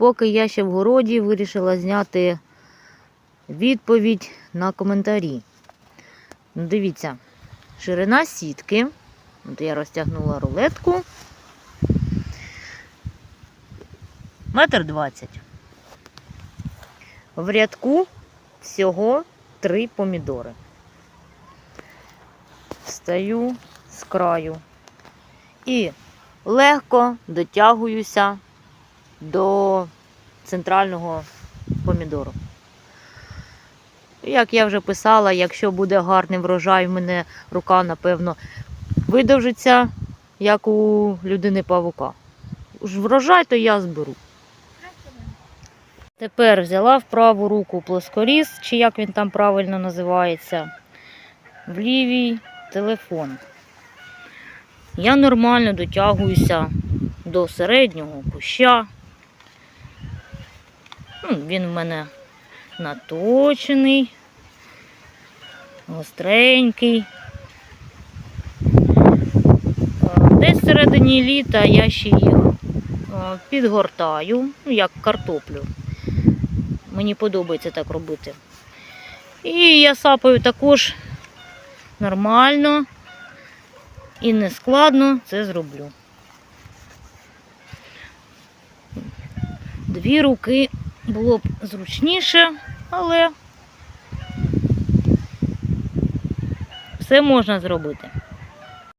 поки я ще в городі вирішила зняти відповідь на коментарі. Ну, Дивіться, ширина сітки. От я розтягнула рулетку. Метр двадцять. В рядку всього три помідори. Стаю з краю і легко дотягуюся до центрального помідору. Як я вже писала, якщо буде гарний врожай, в мене рука, напевно, видовжиться, як у людини павука. Врожай, то я зберу. Тепер взяла в праву руку плоскоріз, чи як він там правильно називається, в лівій телефон. Я нормально дотягуюся до середнього куща. Він в мене наточений, гостренький. Е, Десь в середині літа я ще їх е, підгортаю, ну, як картоплю. Мені подобається так робити. І я сапаю також нормально і нескладно це зроблю. Дві руки було б зручніше, але все можна зробити.